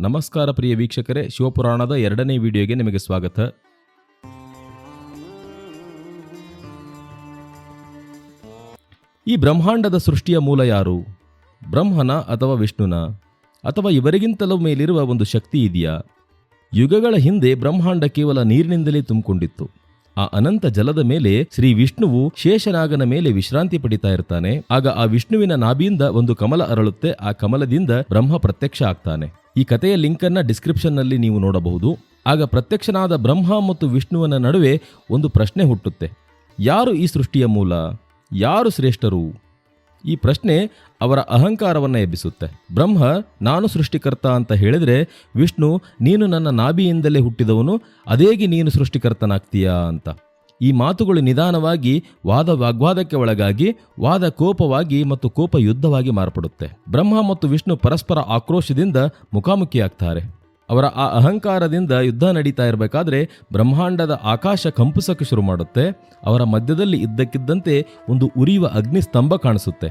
ನಮಸ್ಕಾರ ಪ್ರಿಯ ವೀಕ್ಷಕರೇ, ಶಿವಪುರಾಣದ ಎರಡನೇ ವಿಡಿಯೋಗೆ ನಿಮಗೆ ಸ್ವಾಗತ. ಈ ಬ್ರಹ್ಮಾಂಡದ ಸೃಷ್ಟಿಯ ಮೂಲ ಯಾರು? ಬ್ರಹ್ಮನ ಅಥವಾ ವಿಷ್ಣುನ? ಅಥವಾ ಇವರಿಗಿಂತಲೂ ಮೇಲಿರುವ ಒಂದು ಶಕ್ತಿ ಇದೆಯಾ? ಯುಗಗಳ ಹಿಂದೆ ಬ್ರಹ್ಮಾಂಡ ಕೇವಲ ನೀರಿನಿಂದಲೇ ತುಂಬಿಕೊಂಡಿತ್ತು. ಆ ಅನಂತ ಜಲದ ಮೇಲೆ ಶ್ರೀ ವಿಷ್ಣುವು ಶೇಷನಾಗನ ಮೇಲೆ ವಿಶ್ರಾಂತಿ ಪಡಿತಾ ಇರ್ತಾನೆ. ಆಗ ಆ ವಿಷ್ಣುವಿನ ನಾಭಿಯಿಂದ ಒಂದು ಕಮಲ ಅರಳುತ್ತೆ, ಆ ಕಮಲದಿಂದ ಬ್ರಹ್ಮ ಪ್ರತ್ಯಕ್ಷ ಆಗ್ತಾನೆ. ಈ ಕಥೆಯ ಲಿಂಕ್ ಡಿಸ್ಕ್ರಿಪ್ಷನ್ನಲ್ಲಿ ಡಿಸ್ಕ್ರಿಪ್ಷನ್ನಲ್ಲಿ ನೀವು ನೋಡಬಹುದು. ಆಗ ಪ್ರತ್ಯಕ್ಷನಾದ ಬ್ರಹ್ಮ ಮತ್ತು ವಿಷ್ಣುವನ ನಡುವೆ ಒಂದು ಪ್ರಶ್ನೆ ಹುಟ್ಟುತ್ತೆ. ಯಾರು ಈ ಸೃಷ್ಟಿಯ ಮೂಲ? ಯಾರು ಶ್ರೇಷ್ಠರು? ಈ ಪ್ರಶ್ನೆ ಅವರ ಅಹಂಕಾರವನ್ನು ಎಬ್ಬಿಸುತ್ತೆ. ಬ್ರಹ್ಮ, ನಾನು ಸೃಷ್ಟಿಕರ್ತ ಅಂತ ಹೇಳಿದ್ರೆ, ವಿಷ್ಣು, ನೀನು ನನ್ನ ನಾಭಿಯಿಂದಲೇ ಹುಟ್ಟಿದವನು, ಅದೇಗೆ ನೀನು ಸೃಷ್ಟಿಕರ್ತನಾಗ್ತೀಯಾ ಅಂತ. ಈ ಮಾತುಗಳು ನಿಧಾನವಾಗಿ ವಾದ ವಾಗ್ವಾದಕ್ಕೆ ಒಳಗಾಗಿ ವಾದ ಕೋಪವಾಗಿ ಮತ್ತು ಕೋಪ ಯುದ್ಧವಾಗಿ ಮಾರ್ಪಡುತ್ತೆ. ಬ್ರಹ್ಮ ಮತ್ತು ವಿಷ್ಣು ಪರಸ್ಪರ ಆಕ್ರೋಶದಿಂದ ಮುಖಾಮುಖಿಯಾಗ್ತಾರೆ. ಅವರ ಆ ಅಹಂಕಾರದಿಂದ ಯುದ್ಧ ನಡೀತಾ ಇರಬೇಕಾದ್ರೆ ಬ್ರಹ್ಮಾಂಡದ ಆಕಾಶ ಕಂಪಿಸಕ್ಕೆ ಶುರು ಮಾಡುತ್ತೆ. ಅವರ ಮಧ್ಯದಲ್ಲಿ ಇದ್ದಕ್ಕಿದ್ದಂತೆ ಒಂದು ಉರಿಯುವ ಅಗ್ನಿ ಸ್ತಂಭ ಕಾಣಿಸುತ್ತೆ.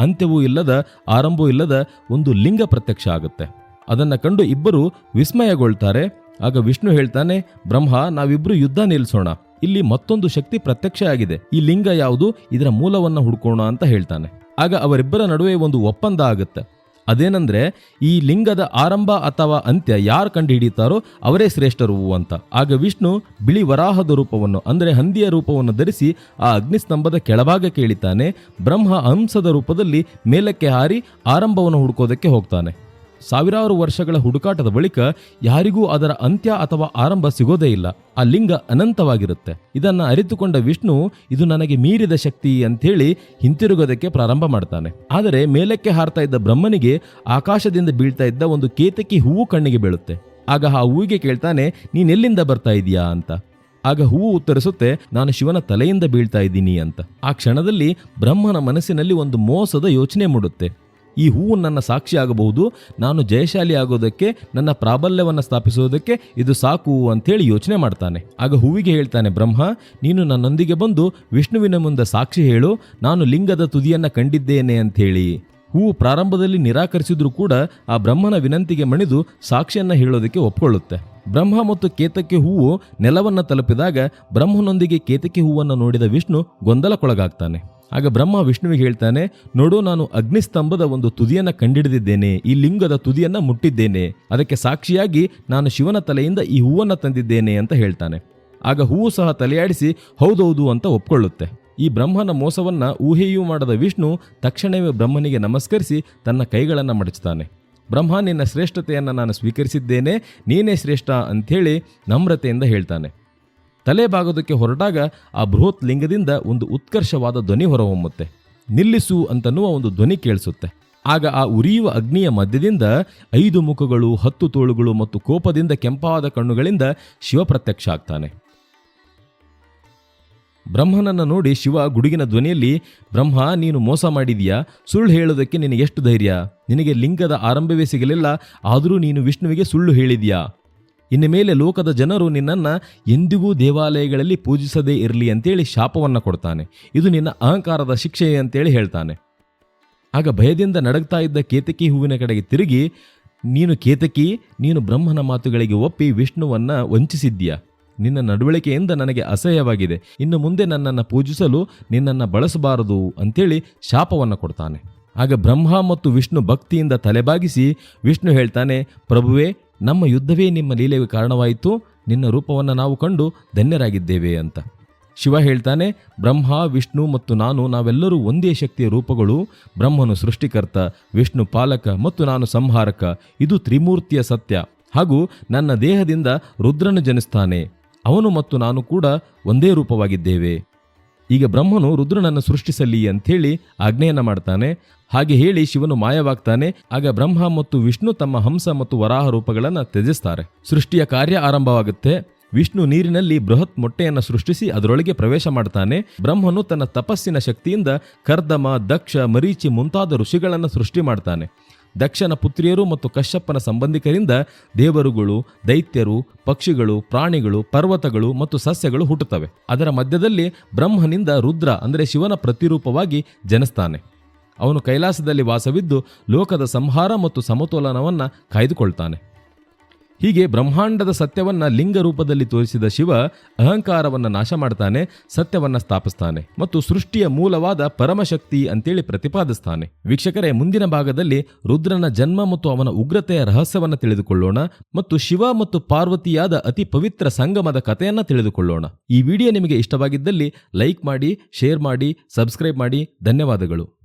ಅಂತ್ಯವೂ ಇಲ್ಲದ ಆರಂಭವೂ ಇಲ್ಲದ ಒಂದು ಲಿಂಗ ಪ್ರತ್ಯಕ್ಷ ಆಗುತ್ತೆ. ಅದನ್ನು ಕಂಡು ಇಬ್ಬರು ವಿಸ್ಮಯಗೊಳ್ತಾರೆ. ಆಗ ವಿಷ್ಣು ಹೇಳ್ತಾನೆ, ಬ್ರಹ್ಮ ನಾವಿಬ್ಬರು ಯುದ್ಧ ನಿಲ್ಲಿಸೋಣ ಇಲ್ಲಿ ಮತ್ತೊಂದು ಶಕ್ತಿ ಪ್ರತ್ಯಕ್ಷ ಆಗಿದೆ. ಈ ಲಿಂಗ ಯಾವುದು? ಇದರ ಮೂಲವನ್ನ ಹುಡ್ಕೋಣ ಅಂತ ಹೇಳ್ತಾನೆ. ಆಗ ಅವರಿಬ್ಬರ ನಡುವೆ ಒಂದು ಒಪ್ಪಂದ ಆಗುತ್ತೆ. ಅದೇನಂದ್ರೆ, ಈ ಲಿಂಗದ ಆರಂಭ ಅಥವಾ ಅಂತ್ಯ ಯಾರು ಕಂಡು ಹಿಡಿತಾರೋ ಅವರೇ ಶ್ರೇಷ್ಠರು ಅಂತ. ಆಗ ವಿಷ್ಣು ಬಿಳಿ ವರಾಹದ ರೂಪವನ್ನು, ಅಂದರೆ ಹಂದಿಯ ರೂಪವನ್ನು ಧರಿಸಿ ಆ ಅಗ್ನಿಸ್ತಂಭದ ಕೆಳಭಾಗಕ್ಕೆ ಇಳಿತಾನೆ ಬ್ರಹ್ಮ ಹಂಸದ ರೂಪದಲ್ಲಿ ಮೇಲಕ್ಕೆ ಹಾರಿ ಆರಂಭವನ್ನು ಹುಡುಕೋದಕ್ಕೆ ಹೋಗ್ತಾನೆ. ಸಾವಿರಾರು ವರ್ಷಗಳ ಹುಡುಕಾಟದ ಬಳಿಕ ಯಾರಿಗೂ ಅದರ ಅಂತ್ಯ ಅಥವಾ ಆರಂಭ ಸಿಗೋದೇ ಇಲ್ಲ. ಆ ಲಿಂಗ ಅನಂತವಾಗಿರುತ್ತೆ. ಇದನ್ನು ಅರಿತುಕೊಂಡ ವಿಷ್ಣು, ಇದು ನನಗೆ ಮೀರಿದ ಶಕ್ತಿ ಅಂಥೇಳಿ ಹಿಂತಿರುಗೋದಕ್ಕೆ ಪ್ರಾರಂಭ ಮಾಡ್ತಾನೆ. ಆದರೆ ಮೇಲಕ್ಕೆ ಹಾರ್ತಾ ಇದ್ದ ಬ್ರಹ್ಮನಿಗೆ ಆಕಾಶದಿಂದ ಬೀಳ್ತಾ ಇದ್ದ ಒಂದು ಕೇತಕಿ ಹೂವು ಕಣ್ಣಿಗೆ ಬೀಳುತ್ತೆ. ಆಗ ಆ ಹೂವಿಗೆ ಕೇಳ್ತಾನೆ ನೀನೆಲ್ಲಿಂದ ಬರ್ತಾ ಇದೀಯಾ ಅಂತ. ಆಗ ಹೂವು ಉತ್ತರಿಸುತ್ತೆ, ನಾನು ಶಿವನ ತಲೆಯಿಂದ ಬೀಳ್ತಾ ಇದ್ದೀನಿ ಅಂತ. ಆ ಕ್ಷಣದಲ್ಲಿ ಬ್ರಹ್ಮನ ಮನಸ್ಸಿನಲ್ಲಿ ಒಂದು ಮೋಸದ ಯೋಚನೆ ಮೂಡುತ್ತೆ. ಈ ಹೂವು ನನ್ನ ಸಾಕ್ಷಿ ಆಗಬಹುದು. ನಾನು ಜಯಶಾಲಿ ಆಗೋದಕ್ಕೆ, ನನ್ನ ಪ್ರಾಬಲ್ಯವನ್ನು ಸ್ಥಾಪಿಸೋದಕ್ಕೆ ಇದು ಸಾಕು ಅಂತೇಳಿ ಯೋಚನೆ ಮಾಡ್ತಾನೆ. ಆಗ ಹೂವಿಗೆ ಹೇಳ್ತಾನೆ, ಬ್ರಹ್ಮ, ನೀನು ನನ್ನೊಂದಿಗೆ ಬಂದು ವಿಷ್ಣುವಿನ ಮುಂದೆ ಸಾಕ್ಷಿ ಹೇಳು. ನಾನು ಲಿಂಗದ ತುದಿಯನ್ನು ಕಂಡಿದ್ದೇನೆ ಅಂಥೇಳಿ ಹೂವು ಪ್ರಾರಂಭದಲ್ಲಿ ನಿರಾಕರಿಸಿದ್ರೂ ಕೂಡ ಆ ಬ್ರಹ್ಮನ ವಿನಂತಿಗೆ ಮಣಿದು ಸಾಕ್ಷಿಯನ್ನು ಹೇಳೋದಕ್ಕೆ ಒಪ್ಕೊಳ್ಳುತ್ತೆ. ಬ್ರಹ್ಮ ಮತ್ತು ಕೇತಕ್ಕೆ ಹೂವು ನೆಲವನ್ನು ತಲುಪಿದಾಗ ಬ್ರಹ್ಮನೊಂದಿಗೆ ಕೇತಕ್ಕೆ ಹೂವನ್ನು ನೋಡಿದ ವಿಷ್ಣು ಗೊಂದಲಕ್ಕೊಳಗಾಗ್ತಾನೆ. ಆಗ ಬ್ರಹ್ಮ ವಿಷ್ಣುವಿಗೆ ಹೇಳ್ತಾನೆ, ನೋಡು, ನಾನು ಅಗ್ನಿಸ್ತಂಭದ ಒಂದು ತುದಿಯನ್ನು ಕಂಡಿಡಿದಿದ್ದೇನೆ, ಈ ಲಿಂಗದ ತುದಿಯನ್ನು ಮುಟ್ಟಿದ್ದೇನೆ, ಅದಕ್ಕೆ ಸಾಕ್ಷಿಯಾಗಿ ನಾನು ಶಿವನ ತಲೆಯಿಂದ ಈ ಹೂವನ್ನು ತಂದಿದ್ದೇನೆ ಅಂತ ಹೇಳ್ತಾನೆ. ಆಗ ಹೂವು ಸಹ ತಲೆಯಾಡಿಸಿ, ಹೌದೌದು ಅಂತ ಒಪ್ಕೊಳ್ಳುತ್ತೆ. ಈ ಬ್ರಹ್ಮನ ಮೋಸವನ್ನ ಊಹೆಯೂ ಮಾಡದ ವಿಷ್ಣು ತಕ್ಷಣವೇ ಬ್ರಹ್ಮನಿಗೆ ನಮಸ್ಕರಿಸಿ ತನ್ನ ಕೈಗಳನ್ನು ಮಡಚ್ತಾನೆ. ಬ್ರಹ್ಮ, ನಿನ್ನ ಶ್ರೇಷ್ಠತೆಯನ್ನು ನಾನು ಸ್ವೀಕರಿಸಿದ್ದೇನೆ, ನೀನೇ ಶ್ರೇಷ್ಠ ಅಂಥೇಳಿ ನಮ್ರತೆಯಿಂದ ಹೇಳ್ತಾನೆ. ತಲೆ ಬಾಗೋದಕ್ಕೆ ಹೊರಟಾಗ ಆ ಬೃಹತ್ ಲಿಂಗದಿಂದ ಒಂದು ಉತ್ಕರ್ಷವಾದ ಧ್ವನಿ ಹೊರಹೊಮ್ಮುತ್ತೆ. ನಿಲ್ಲಿಸು ಅಂತನ್ನುವ ಒಂದು ಧ್ವನಿ ಕೇಳಿಸುತ್ತೆ. ಆಗ ಆ ಉರಿಯುವ ಅಗ್ನಿಯ ಮಧ್ಯದಿಂದ ಐದು ಮುಖಗಳು, ಹತ್ತು ತೋಳುಗಳು ಮತ್ತು ಕೋಪದಿಂದ ಕೆಂಪಾದ ಕಣ್ಣುಗಳಿಂದ ಶಿವ ಪ್ರತ್ಯಕ್ಷ ಆಗ್ತಾನೆ. ಬ್ರಹ್ಮನನ್ನು ನೋಡಿ ಶಿವ ಗುಡುಗಿನ ಧ್ವನಿಯಲ್ಲಿ, ಬ್ರಹ್ಮ, ನೀನು ಮೋಸ ಮಾಡಿದೀಯಾ? ಸುಳ್ಳು ಹೇಳೋದಕ್ಕೆ ನಿನಗೆ ಎಷ್ಟು ಧೈರ್ಯ? ನಿನಗೆ ಲಿಂಗದ ಆರಂಭವೇ ಸಿಗಲಿಲ್ಲ, ಆದರೂ ನೀನು ವಿಷ್ಣುವಿಗೆ ಸುಳ್ಳು ಹೇಳಿದ್ಯಾ? ಇನ್ನು ಮೇಲೆ ಲೋಕದ ಜನರು ನಿನ್ನನ್ನು ಎಂದಿಗೂ ದೇವಾಲಯಗಳಲ್ಲಿ ಪೂಜಿಸದೇ ಇರಲಿ ಅಂತೇಳಿ ಶಾಪವನ್ನು ಕೊಡ್ತಾನೆ. ಇದು ನಿನ್ನ ಅಹಂಕಾರದ ಶಿಕ್ಷೆ ಅಂತೇಳಿ ಹೇಳ್ತಾನೆ. ಆಗ ಭಯದಿಂದ ನಡಗ್ತಾ ಇದ್ದ ಕೇತಕಿ ಹೂವಿನ ಕಡೆಗೆ ತಿರುಗಿ, ನೀನು ಕೇತಕಿ, ನೀನು ಬ್ರಹ್ಮನ ಮಾತುಗಳಿಗೆ ಒಪ್ಪಿ ವಿಷ್ಣುವನ್ನು ವಂಚಿಸಿದ್ದೀಯಾ? ನಿನ್ನ ನಡವಳಿಕೆಯಿಂದ ನನಗೆ ಅಸಹ್ಯವಾಗಿದೆ. ಇನ್ನು ಮುಂದೆ ನನ್ನನ್ನು ಪೂಜಿಸಲು ನಿನ್ನನ್ನು ಬಳಸಬಾರದು ಅಂತೇಳಿ ಶಾಪವನ್ನು ಕೊಡ್ತಾನೆ. ಆಗ ಬ್ರಹ್ಮ ಮತ್ತು ವಿಷ್ಣು ಭಕ್ತಿಯಿಂದ ತಲೆಬಾಗಿಸಿ ವಿಷ್ಣು ಹೇಳ್ತಾನೆ, ಪ್ರಭುವೇ ನಮ್ಮ ಯುದ್ಧವೇ ನಿಮ್ಮ ಲೀಲೆಗೆ ಕಾರಣವಾಯಿತು, ನಿನ್ನ ರೂಪವನ್ನು ನಾವು ಕಂಡು ಧನ್ಯರಾಗಿದ್ದೇವೆ ಅಂತ. ಶಿವ ಹೇಳ್ತಾನೆ, ಬ್ರಹ್ಮ, ವಿಷ್ಣು ಮತ್ತು ನಾನು, ನಾವೆಲ್ಲರೂ ಒಂದೇ ಶಕ್ತಿಯ ರೂಪಗಳು, ಬ್ರಹ್ಮನು ಸೃಷ್ಟಿಕರ್ತ, ವಿಷ್ಣು ಪಾಲಕ ಮತ್ತು ನಾನು ಸಂಹಾರಕ, ಇದು ತ್ರಿಮೂರ್ತಿಯ ಸತ್ಯ. ಹಾಗೂ ನನ್ನ ದೇಹದಿಂದ ರುದ್ರನು ಜನಿಸ್ತಾನೆ, ಅವನು ಮತ್ತು ನಾನು ಕೂಡ ಒಂದೇ ರೂಪವಾಗಿದ್ದೇವೆ. ಈಗ ಬ್ರಹ್ಮನು ರುದ್ರನನ್ನು ಸೃಷ್ಟಿಸಲಿ ಅಂಥೇಳಿ ಆಜ್ಞೆಯನ್ನು ಮಾಡ್ತಾನೆ. ಹಾಗೆ ಹೇಳಿ ಶಿವನು ಮಾಯವಾಗ್ತಾನೆ. ಆಗ ಬ್ರಹ್ಮ ಮತ್ತು ವಿಷ್ಣು ತಮ್ಮ ಹಂಸ ಮತ್ತು ವರಾಹ ರೂಪಗಳನ್ನು ತ್ಯಜಿಸ್ತಾರೆ. ಸೃಷ್ಟಿಯ ಕಾರ್ಯ ಆರಂಭವಾಗುತ್ತೆ. ವಿಷ್ಣು ನೀರಿನಲ್ಲಿ ಬೃಹತ್ ಮೊಟ್ಟೆಯನ್ನು ಸೃಷ್ಟಿಸಿ ಅದರೊಳಗೆ ಪ್ರವೇಶ ಮಾಡ್ತಾನೆ. ಬ್ರಹ್ಮನು ತನ್ನ ತಪಸ್ಸಿನ ಶಕ್ತಿಯಿಂದ ಕರ್ದಮ, ದಕ್ಷ, ಮರೀಚಿ ಮುಂತಾದ ಋಷಿಗಳನ್ನು ಸೃಷ್ಟಿ ಮಾಡ್ತಾನೆ. ದಕ್ಷನ ಪುತ್ರಿಯರು ಮತ್ತು ಕಶ್ಯಪ್ಪನ ಸಂಬಂಧಿಕರಿಂದ ದೇವರುಗಳು, ದೈತ್ಯರು, ಪಕ್ಷಿಗಳು, ಪ್ರಾಣಿಗಳು, ಪರ್ವತಗಳು ಮತ್ತು ಸಸ್ಯಗಳು ಹುಟ್ಟುತ್ತವೆ. ಅದರ ಮಧ್ಯದಲ್ಲಿ ಬ್ರಹ್ಮನಿಂದ ರುದ್ರ ಅಂದರೆ ಶಿವನ ಪ್ರತಿರೂಪವಾಗಿ ಜನಿಸ್ತಾನೆ. ಅವನು ಕೈಲಾಸದಲ್ಲಿ ವಾಸವಿದ್ದು ಲೋಕದ ಸಂಹಾರ ಮತ್ತು ಸಮತೋಲನವನ್ನು ಕಾಯ್ದುಕೊಳ್ತಾನೆ. ಹೀಗೆ ಬ್ರಹ್ಮಾಂಡದ ಸತ್ಯವನ್ನ ಲಿಂಗ ರೂಪದಲ್ಲಿ ತೋರಿಸಿದ ಶಿವ ಅಹಂಕಾರವನ್ನು ನಾಶ ಮಾಡ್ತಾನೆ, ಸತ್ಯವನ್ನ ಸ್ಥಾಪಿಸ್ತಾನೆ ಮತ್ತು ಸೃಷ್ಟಿಯ ಮೂಲವಾದ ಪರಮಶಕ್ತಿ ಅಂತೇಳಿ ಪ್ರತಿಪಾದಿಸ್ತಾನೆ. ವೀಕ್ಷಕರೇ, ಮುಂದಿನ ಭಾಗದಲ್ಲಿ ರುದ್ರನ ಜನ್ಮ ಮತ್ತು ಅವನ ಉಗ್ರತೆಯ ರಹಸ್ಯವನ್ನ ತಿಳಿದುಕೊಳ್ಳೋಣ ಮತ್ತು ಶಿವ ಮತ್ತು ಪಾರ್ವತಿಯಾದ ಅತಿ ಪವಿತ್ರ ಸಂಗಮದ ಕಥೆಯನ್ನ ತಿಳಿದುಕೊಳ್ಳೋಣ. ಈ ವಿಡಿಯೋ ನಿಮಗೆ ಇಷ್ಟವಾಗಿದ್ದಲ್ಲಿ ಲೈಕ್ ಮಾಡಿ, ಶೇರ್ ಮಾಡಿ, ಸಬ್ಸ್ಕ್ರೈಬ್ ಮಾಡಿ. ಧನ್ಯವಾದಗಳು.